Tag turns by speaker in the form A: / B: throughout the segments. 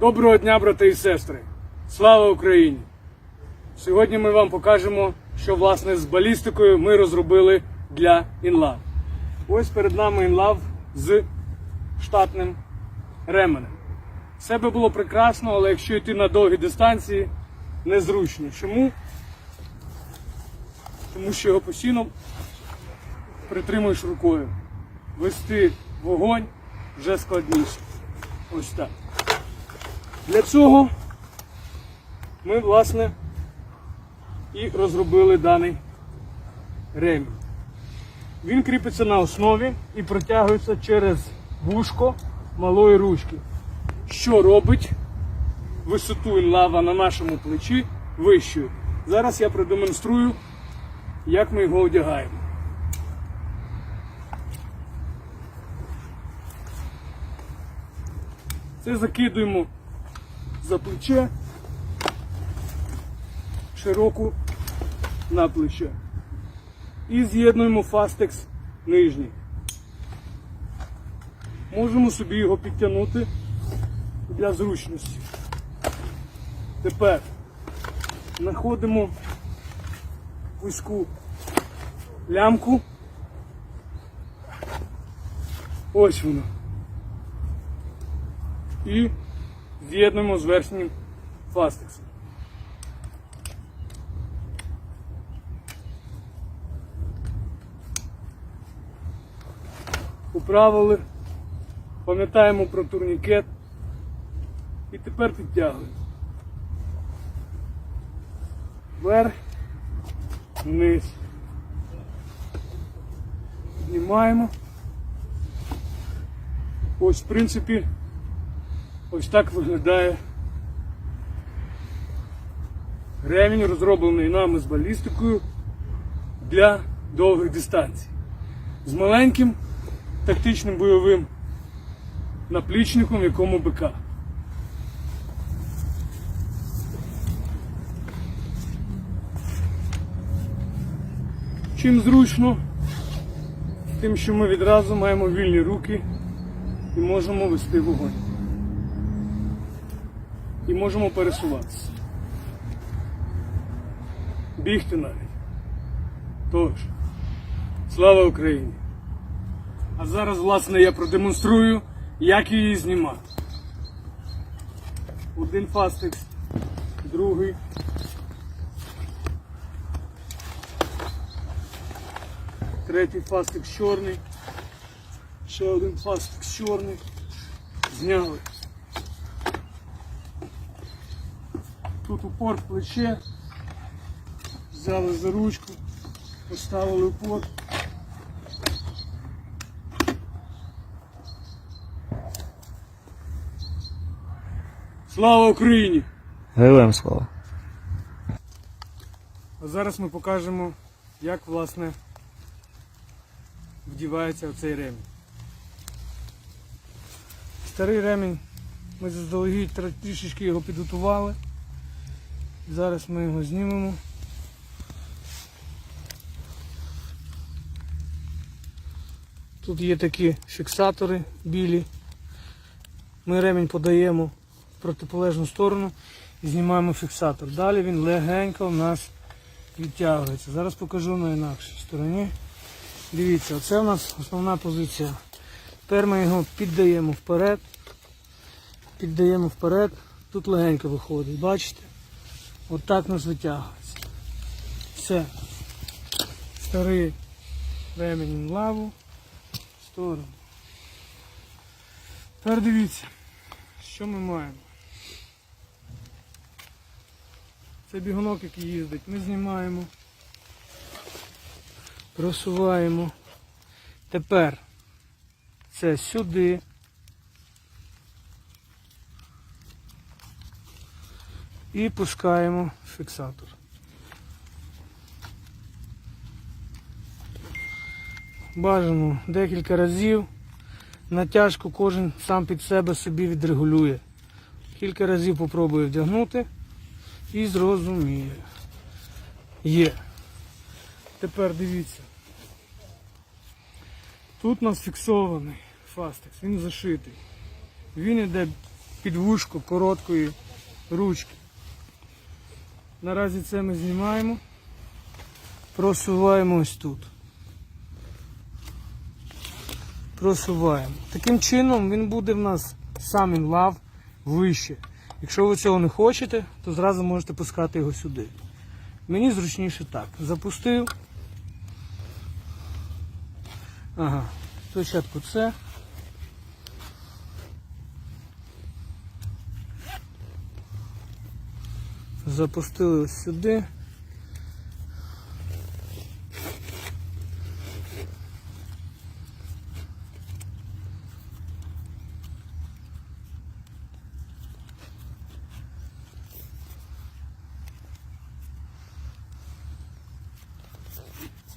A: Доброго дня, брати і сестри! Слава Україні! Сьогодні ми вам покажемо, що власне з балістикою ми розробили для інлав. Ось перед нами інлав з штатним ременем. Все би було прекрасно, але якщо йти на довгі дистанції, незручно. Чому? Тому що його постійно притримуєш рукою. Вести вогонь вже складніше. Ось так. Для цього ми, власне, і розробили даний ремінь. Він кріпиться на основі і протягується через вушко малої ручки, що робить висоту інлава на нашому плечі вищою. Зараз я продемонструю, як ми його одягаємо. Це закидуємо за плече, широку на плече. І з'єднуємо фастекс нижній. Можемо собі його підтягнути для зручності. Тепер знаходимо вузьку лямку. Ось вона. І з'єднуємо з верхнім фастексом. Управили, пам'ятаємо про турнікет і тепер підтягуємо. Вверх, вниз. Піднімаємо. Ось, в принципі, Ось так виглядає ремінь, розроблений нами з балістикою для довгих дистанцій. З маленьким тактичним бойовим наплічником, якому БК. Чим зручно, тим, що ми відразу маємо вільні руки і можемо вести вогонь і можемо пересуватися. Бігти навіть. Тож, слава Україні! А зараз, власне, я продемонструю, як її знімати. Один фастекс, другий. Третій фастекс чорний. Ще один фастекс чорний. Зняли. Упор в плече, взяли за ручку, поставили упор. Слава Україні!
B: Героям слава.
A: А зараз ми покажемо, як власне вдівається оцей ремінь. Старий ремінь ми заздалегідь трішечки його підготували. Зараз ми його знімемо. Тут є такі фіксатори білі. Ми ремінь подаємо в протиполежну сторону і знімаємо фіксатор. Далі він легенько в нас відтягується. Зараз покажу на інакшій стороні. Дивіться, оце у нас основна позиція. Тепер ми його піддаємо вперед. Піддаємо вперед. Тут легенько виходить, бачите? Отак нас витягується. Все. Старий ремінь в лаву. В сторону. Тепер дивіться, що ми маємо. Це бігунок, який їздить. Ми знімаємо. Просуваємо. Тепер це сюди. І пускаємо фіксатор. Бажано декілька разів. Натяжку кожен сам під себе собі відрегулює. Кілька разів попробує вдягнути і зрозуміє. Є. Тепер дивіться. Тут у нас фіксований фастекс, він зашитий. Він йде під вушко короткої ручки. Наразі це ми знімаємо, просуваємо ось тут. Просуваємо. Таким чином він буде в нас сам він лав вище. Якщо ви цього не хочете, то зразу можете пускати його сюди. Мені зручніше так. Запустив. Ага. Спочатку це. Запустили ось сюди.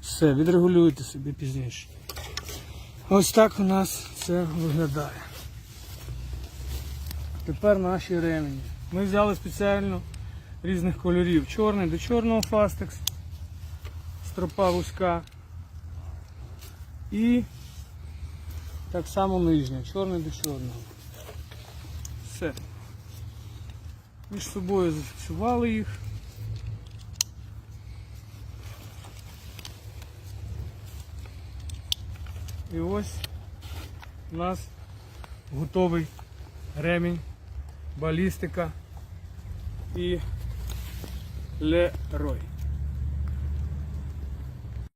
A: Все, відрегулюйте собі пізніше. Ось так у нас це виглядає. Тепер наші ремені. Ми взяли спеціально різних кольорів. Чорний до чорного фастекс, стропа вузька. І так само нижня, чорний до чорного. Все. Між собою зафіксували їх. І ось у нас готовий ремінь, балістика і лерой.